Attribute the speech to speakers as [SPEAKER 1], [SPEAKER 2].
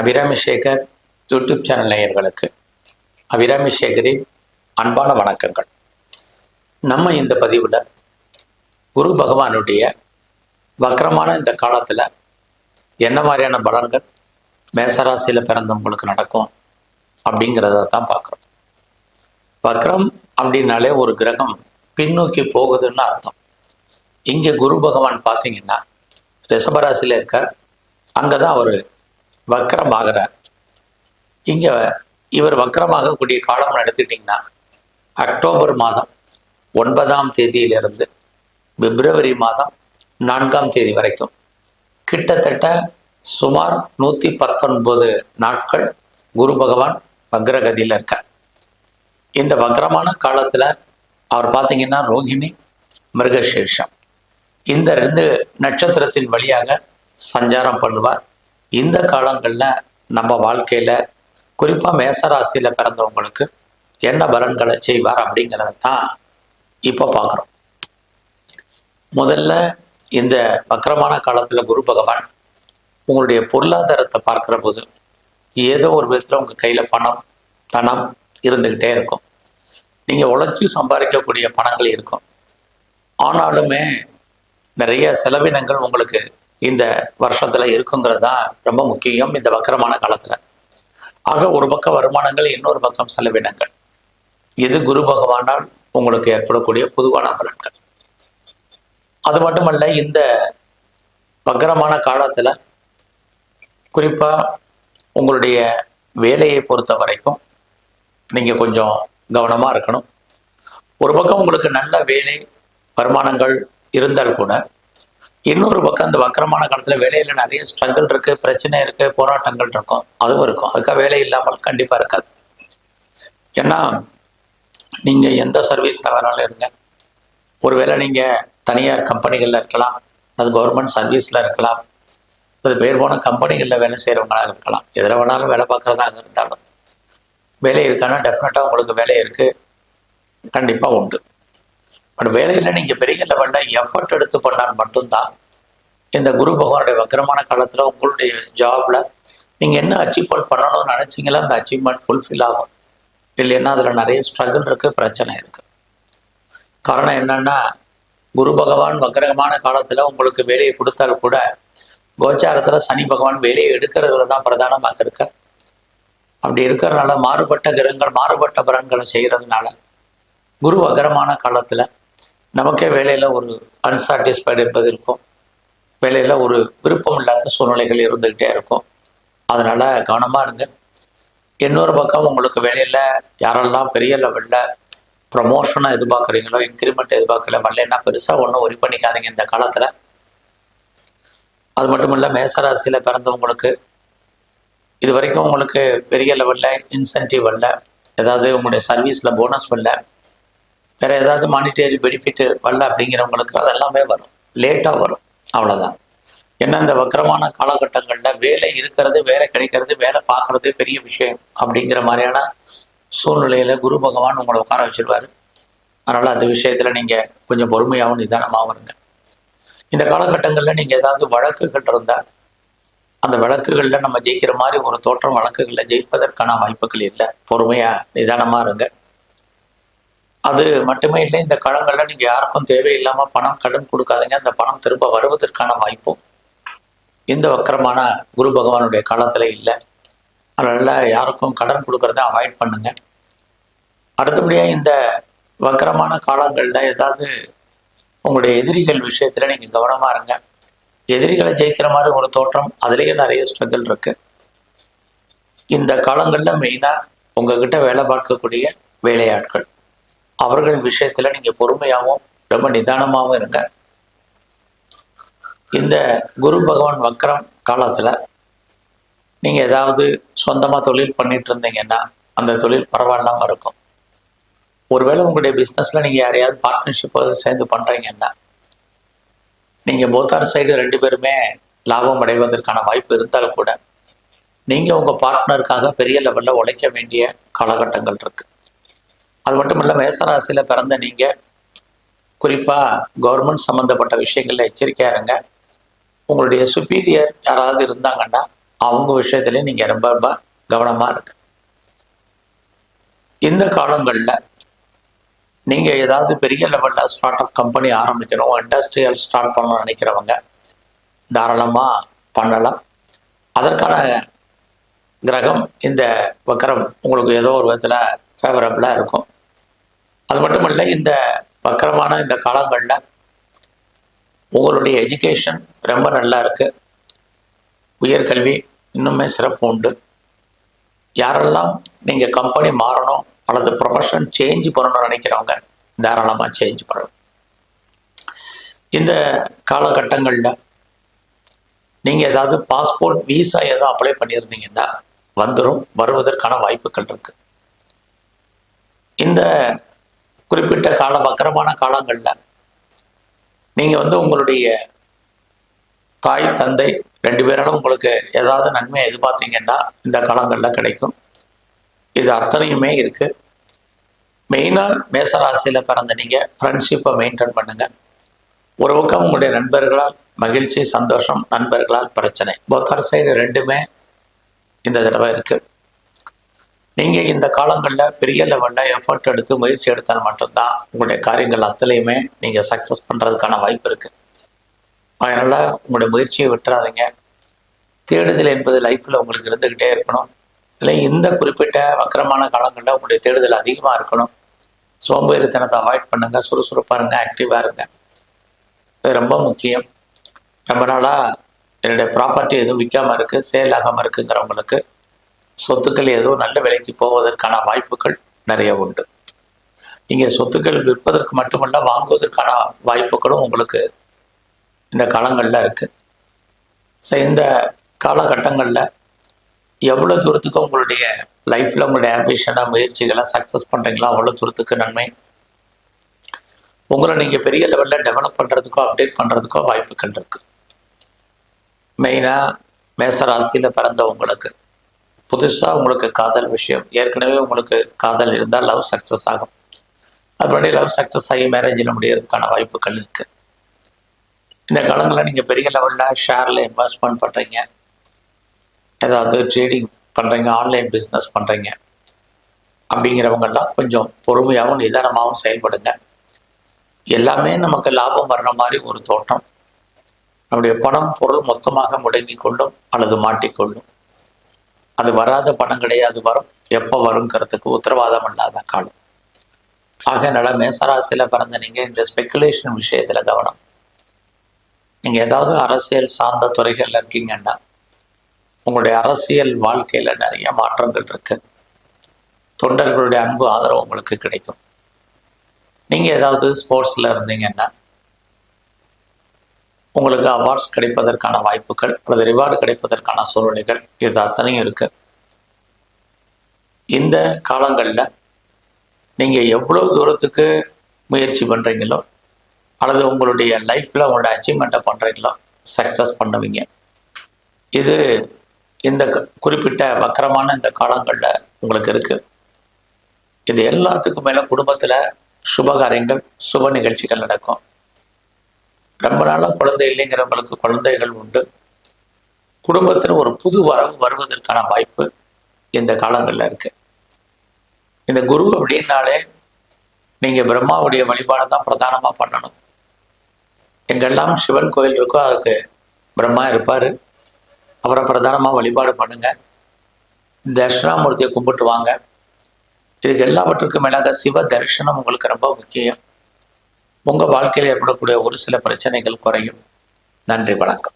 [SPEAKER 1] Abirami Sekar YouTube channel நேயர்களுக்கு அபிராமி சேகரின் அன்பான வணக்கங்கள். நம்ம இந்த பதிவில் குரு பகவானுடைய வக்கரமான இந்த காலத்தில் என்ன மாதிரியான பலன்கள் மேசராசியில் பிறந்தவங்களுக்கு நடக்கும் அப்படிங்கிறத தான் பார்க்குறோம். வக்ரம் அப்படின்னாலே ஒரு கிரகம் பின்னோக்கி போகுதுன்னு அர்த்தம். இங்கே குரு பகவான் பார்த்தீங்கன்னா ரிஷபராசியில் இருக்கார். அங்கே தான் அவர் வக்கரமாகிறார் இங்கே இவர் வக்கரமாகக்கூடிய காலம் எடுத்துக்கிட்டிங்கன்னா அக்டோபர் மாதம் ஒன்பதாம் தேதியிலிருந்து பிப்ரவரி மாதம் நான்காம் தேதி வரைக்கும் கிட்டத்தட்ட சுமார் நூற்றி பத்தொன்பது நாட்கள் குரு பகவான் வக்ரகதியில் இருக்கார். இந்த வக்ரமான காலத்தில் அவர் பார்த்தீங்கன்னா ரோகிணி மிருகசீர்ஷம் இந்த ரெண்டு நட்சத்திரத்தின் வழியாக சஞ்சாரம் பண்ணுவார். இந்த காலங்களில் நம்ம வாழ்க்கையில் குறிப்பாக மேசராசியில் பிறந்தவங்களுக்கு என்ன பலன்களை செய்வார் அப்படிங்கிறத தான் இப்போ பார்க்குறோம் முதல்ல இந்த வக்கரமான காலத்தில் குரு பகவான் உங்களுடைய பொருளாதாரத்தை பார்க்குற போது ஏதோ ஒரு விதத்தில் உங்கள் கையில் பணம் தனம் இருந்துக்கிட்டே இருக்கும். நீங்கள் உழைச்சி சம்பாதிக்கக்கூடிய பணங்கள் இருக்கும். ஆனாலுமே நிறைய செலவினங்கள் உங்களுக்கு இந்த வருஷத்தில் இருக்குங்கிறது தான் ரொம்ப முக்கியம் இந்த வக்கரமான காலத்தில். ஆக ஒரு பக்கம் வருமானங்கள் இன்னொரு பக்கம் செலவினங்கள். இது குரு பகவானால் உங்களுக்கு ஏற்படக்கூடிய பொதுவான பலன்கள். அது மட்டுமல்ல இந்த வக்கரமான காலத்தில் குறிப்பாக உங்களுடைய வேலையை பொறுத்த வரைக்கும் நீங்கள் கொஞ்சம் கவனமாக இருக்கணும். ஒரு பக்கம் உங்களுக்கு நல்ல வேலை வருமானங்கள் இருந்தால் கூட இன்னொரு பக்கம் அந்த வக்கரமான காலத்தில் வேலையில் நிறைய ஸ்ட்ரகிள் இருக்குது பிரச்சனை இருக்குது போராட்டங்கள் இருக்கும். அதுவும் இருக்கும். அதுக்காக வேலை இல்லாமல் கண்டிப்பாக இருக்காது. ஏன்னா நீங்கள் எந்த சர்வீஸில் வேணாலும் இருங்க. ஒருவேளை நீங்கள் தனியார் கம்பெனிகளில் இருக்கலாம் அது கவர்மெண்ட் சர்வீஸில் இருக்கலாம் அது பேர் போன கம்பெனிகளில் வேலை செய்கிறவங்களாக இருக்கலாம். எதில் வேணாலும் வேலை பார்க்குறதாக இருந்தாலும். வேலை இருக்கான்னா டெஃபினட்டாக உங்களுக்கு வேலை இருக்குது கண்டிப்பாக உண்டு. பட் வேலையில் நீங்கள் பெரிய லெவலில் எஃபர்ட் எடுத்து பண்ணால் மட்டும்தான் இந்த குரு பகவானுடைய வக்கரமான காலத்தில் உங்களுடைய ஜாபில் நீங்கள் என்ன அச்சீவ்மெண்ட் பண்ணணும்னு நினச்சிங்களோ அந்த அச்சீவ்மெண்ட் ஃபுல்ஃபில் ஆகும். இல்லைன்னா அதில் நிறைய ஸ்ட்ரகிள் இருக்குது பிரச்சனை இருக்குது காரணம் என்னன்னா குரு பகவான் வக்கரமான காலத்தில் உங்களுக்கு வேலையை கொடுத்தாலும் கூட கோச்சாரத்தில் சனி பகவான் வேலையை எடுக்கிறதுல தான் பிரதானமாக இருக்க அப்படி இருக்கிறதுனால மாறுபட்ட கிரகங்கள் மாறுபட்ட பலன்களை செய்கிறதுனால குரு வக்கரமான காலத்தில் நமக்கே வேலையில் ஒரு அன்சாட்டிஸ்ஃபைடு என்பது இருக்கும். வேலையில் ஒரு விருப்பம் இல்லாத சூழ்நிலைகள் இருந்துக்கிட்டே இருக்கும். அதனால் கவனமாக இருங்க. இன்னொரு பக்கம் உங்களுக்கு வேலையில் யாரெல்லாம் பெரிய லெவலில் ப்ரமோஷனை எதிர்பார்க்குறீங்களோ இன்க்ரிமெண்ட் எதிர்பார்க்கல வரலன்னா பெருசாக ஒன்றும் ஒரி பண்ணிக்காதீங்க இந்த காலத்தில். அது மட்டும் இல்லை மேசராசியில் பிறந்தவங்களுக்கு இது வரைக்கும் உங்களுக்கு பெரிய லெவலில் இன்சென்டிவ் வரல. ஏதாவது உங்களுடைய சர்வீஸில் போனஸ் வரல. வேறு ஏதாவது மானிட்டரி பெனிஃபிட் வரல அப்படிங்கிறவங்களுக்கு அதெல்லாமே வரும். லேட்டாக வரும். அவ்வளோதான் ஏன்னா இந்த வக்கரமான காலகட்டங்களில் வேலை இருக்கிறது வேலை கிடைக்கிறது வேலை பார்க்குறது பெரிய விஷயம் அப்படிங்கிற மாதிரியான சூழ்நிலையில் குரு பகவான் உங்களை உட்கார வச்சிருவார். அதனால் அந்த விஷயத்தில் நீங்கள் கொஞ்சம் பொறுமையாகவும் நிதானமாகவும் இருங்க. இந்த காலகட்டங்களில் நீங்கள் ஏதாவது வழக்குகள் இருந்தால் அந்த வழக்குகளில் நம்ம ஜெயிக்கிற மாதிரி ஒரு தோற்றம் வழக்குகளில் ஜெயிப்பதற்கான வாய்ப்புகள் இல்லை. பொறுமையாக நிதானமாக இருங்க. அது மட்டுமே இல்லை இந்த காலங்களில் நீங்கள் யாருக்கும் தேவையில்லாமல் பணம் கடன் கொடுக்காதீங்க. அந்த பணம் திரும்ப வருவதற்கான வாய்ப்பும் இந்த வக்கரமான குரு பகவானுடைய காலத்தில் இல்லை. அதனால் யாருக்கும் கடன் கொடுக்கறத அவாய்ட் பண்ணுங்க. அடுத்தபடியாக இந்த வக்கரமான காலங்களில் ஏதாவது உங்களுடைய எதிரிகள் விஷயத்தில் நீங்கள் கவனமாக இருங்க. எதிரிகளை ஜெயிக்கிற மாதிரி ஒரு தோற்றம் அதுலேயே நிறைய ஸ்ட்ரகிள் இருக்குது இந்த காலங்களில் மெயினாக உங்ககிட்ட வேலை பார்க்கக்கூடிய வேலையாட்கள். அவர்கள் விஷயத்தில் நீங்கள் பொறுமையாகவும் ரொம்ப நிதானமாகவும் இருங்க. இந்த குரு பகவான் வக்கரம் காலத்தில் நீங்கள் ஏதாவது சொந்தமாக தொழில் பண்ணிட்டு இருந்தீங்கன்னா அந்த தொழில் பரவாயில்லாமல் இருக்கும். ஒருவேளை உங்களுடைய பிஸ்னஸில் நீங்கள் யாரையாவது பார்ட்னர்ஷிப்போடு சேர்ந்து பண்ணுறீங்கன்னா நீங்கள் போத்தார் சைடு ரெண்டு பேருமே லாபம் அடைவதற்கான வாய்ப்பு இருந்தாலும் கூட நீங்கள் உங்கள் பார்ட்னருக்காக பெரிய லெவலில் உழைக்க வேண்டிய காலகட்டங்கள் இருக்குது அது மட்டும் இல்லை மேசராசியில் பிறந்த நீங்கள் குறிப்பாக கவர்மெண்ட் சம்மந்தப்பட்ட விஷயங்களில் எச்சரிக்கையாக இருங்க. உங்களுடைய சுப்பீரியர் யாராவது இருந்தாங்கன்னா அவங்க விஷயத்துலேயும் நீங்கள் ரொம்ப ரொம்ப கவனமாக இருக்கு இந்த காலங்களில் நீங்கள் ஏதாவது பெரிய லெவலில் ஸ்டார்ட் அப் கம்பெனி ஆரம்பிக்கணும் இண்டஸ்ட்ரியல் ஸ்டார்ட் பண்ணணும்னு நினைக்கிறவங்க தாராளமாக பண்ணலாம். அதற்கான கிரகம் இந்த வக்கரம் உங்களுக்கு ஏதோ ஒரு விதத்தில் ஃபேவரபுளாக இருக்கும். அது மட்டும் இல்லை இந்த வக்கரமான இந்த காலங்களில் உங்களுடைய எஜுகேஷன் ரொம்ப நல்லா இருக்குது உயர்கல்வி இன்னுமே சிறப்பு உண்டு. யாரெல்லாம் நீங்கள் கம்பெனி மாறணும் அல்லது ப்ரொஃபஷன் சேஞ்ச் பண்ணணும்னு நினைக்கிறவங்க தாராளமாக சேஞ்ச் பண்ணலாம். இந்த காலகட்டங்களில் நீங்கள் ஏதாவது பாஸ்போர்ட் விசா ஏதோ அப்ளை பண்ணியிருந்தீங்கன்னா வந்துடும் வருவதற்கான வாய்ப்புகள் இருக்குது இந்த குறிப்பிட்ட கால வக்கரமான காலங்களில் நீங்கள் வந்து உங்களுடைய தாய் தந்தை ரெண்டு பேராலும் உங்களுக்கு ஏதாவது நன்மையை எதிர்பார்த்தீங்கன்னா இந்த காலங்களில் கிடைக்கும். இது அத்தனையுமே இருக்குது மெயினாக மேசராசியில் பிறந்த நீங்கள் ஃப்ரெண்ட்ஷிப்பை மெயின்டைன் பண்ணுங்கள் ஒரு பக்கம் உங்களுடைய நண்பர்களால் மகிழ்ச்சி சந்தோஷம் நண்பர்களால் பிரச்சனை. போத்தார் சைடு ரெண்டுமே இந்த தடவை இருக்குது நீங்கள் இந்த காலங்களில் பெரிய லெவலில் எஃபர்ட் எடுத்து முயற்சி எடுத்தால் மட்டும்தான் உங்களுடைய காரியங்கள் அத்தனையுமே நீங்கள் சக்ஸஸ் பண்ணுறதுக்கான வாய்ப்பு இருக்குது அதனால் உங்களுடைய முயற்சியை விட்டுறாதீங்க. தேடுதல் என்பது லைஃப்பில் உங்களுக்கு இருந்துக்கிட்டே இருக்கணும். இல்லை இந்த குறிப்பிட்ட வக்கரமான காலங்களில் உங்களுடைய தேடுதல் அதிகமாக இருக்கணும். சோம்பேறித்தனத்தை அவாய்ட் பண்ணுங்கள் சுறுசுறுப்பாக இருங்க ஆக்டிவாக இருங்க. இது ரொம்ப முக்கியம். ரொம்ப நாளாக என்னுடைய ப்ராப்பர்ட்டி எதுவும் விற்காமல் இருக்குது சேல் ஆகாமல் இருக்குங்கிறவங்களுக்கு சொத்துக்கள் ஏதோ நல்ல விலைக்கு போவதற்கான வாய்ப்புகள் நிறைய உண்டு. நீங்கள் சொத்துக்கள் விற்பதற்கு மட்டுமல்ல வாங்குவதற்கான வாய்ப்புகளும் உங்களுக்கு இந்த காலங்களில் இருக்குது ஸோ இந்த காலகட்டங்களில் எவ்வளோ தூரத்துக்கு உங்களுடைய லைஃப்பில் உங்களுடைய ஆம்பிஷனாக முயற்சிகளை சக்ஸஸ் பண்ணுறீங்களோ அவ்வளோ தூரத்துக்கு நன்மை. உங்களை நீங்கள் பெரிய லெவலில் டெவலப் பண்ணுறதுக்கோ அப்டேட் பண்ணுறதுக்கோ வாய்ப்புகள் இருக்குது மெயினாக மேச ராசியில் பிறந்த உங்களுக்கு புதுசாக உங்களுக்கு காதல் விஷயம். ஏற்கனவே உங்களுக்கு காதல் இருந்தால் லவ் சக்ஸஸ் ஆகும். அதுபடி லவ் சக்ஸஸ் ஆகி மேரேஜில் முடியறதுக்கான வாய்ப்புகள் இருக்குது இந்த காலங்களில் நீங்கள் பெரிய லெவலில் ஷேரில் இன்வெஸ்ட்மெண்ட் பண்ணுறீங்க ஏதாவது ட்ரேடிங் பண்ணுறீங்க ஆன்லைன் பிஸ்னஸ் பண்ணுறீங்க அப்படிங்கிறவங்கெல்லாம் கொஞ்சம் பொறுமையாகவும் நிதானமாகவும் செயல்படுங்க. எல்லாமே நமக்கு லாபம் வர்ற மாதிரி ஒரு தோட்டம். நம்முடைய பணம் பொருள் மொத்தமாக முடங்கி கொள்ளும் அல்லது மாட்டிக்கொள்ளும். அது வராத பணம் கிடையாது வரும். எப்போ வருங்கிறதுக்கு உத்தரவாதம் இல்லாத காலம். ஆக நல மேசராசியில் பிறந்த நீங்கள் இந்த ஸ்பெக்குலேஷன் விஷயத்தில் கவனம். நீங்கள் ஏதாவது அரசியல் சார்ந்த துறைகளில் இருக்கீங்கன்னா உங்களுடைய அரசியல் வாழ்க்கையில் நிறைய மாற்றங்கள் இருக்கு. தொண்டர்களுடைய அன்பு ஆதரவு உங்களுக்கு கிடைக்கும். நீங்கள் ஏதாவது ஸ்போர்ட்ஸில் இருந்தீங்கன்னா உங்களுக்கு அவார்ட்ஸ் கிடைப்பதற்கான வாய்ப்புகள் அல்லது ரிவார்டு கிடைப்பதற்கான சூழ்நிலைகள் இது அத்தனையும் இருக்கு. இந்த காலங்களில் நீங்கள் எவ்வளோ தூரத்துக்கு முயற்சி பண்ணுறீங்களோ அல்லது உங்களுடைய லைஃப்பில் உங்களோட அச்சீவ்மெண்ட்டை பண்ணுறீங்களோ சக்ஸஸ் பண்ணுவீங்க. இது இந்த குறிப்பிட்ட வக்கரமான இந்த காலங்களில் உங்களுக்கு இருக்குது இது எல்லாத்துக்கும் மேலே குடும்பத்தில் சுபகாரியங்கள் சுப நிகழ்ச்சிகள் நடக்கும். ரொம்ப நாளாக குழந்தை இல்லைங்கிறவங்களுக்கு குழந்தைகள் உண்டு. குடும்பத்தில் ஒரு புது வரவு வருவதற்கான வாய்ப்பு இந்த காலங்களில் இருக்கு. இந்த குரு அப்படின்னாலே நீங்கள் பிரம்மாவுடைய வழிபாடை தான் பிரதானமாக பண்ணணும். எங்கெல்லாம் சிவன் கோயில் இருக்கோ அதுக்கு பிரம்மா இருப்பார். அவரை பிரதானமாக வழிபாடு பண்ணுங்க. தட்சிணாமூர்த்தியை கும்பிட்டு வாங்க. இதுக்கு எல்லாவற்றுக்கும் மேலாக சிவ தரிசனம் உங்களுக்கு ரொம்ப முக்கியம். உங்கள் வாழ்க்கையில் ஏற்படக்கூடிய ஒரு சில பிரச்சனைகள் குறையும். நன்றி வணக்கம்.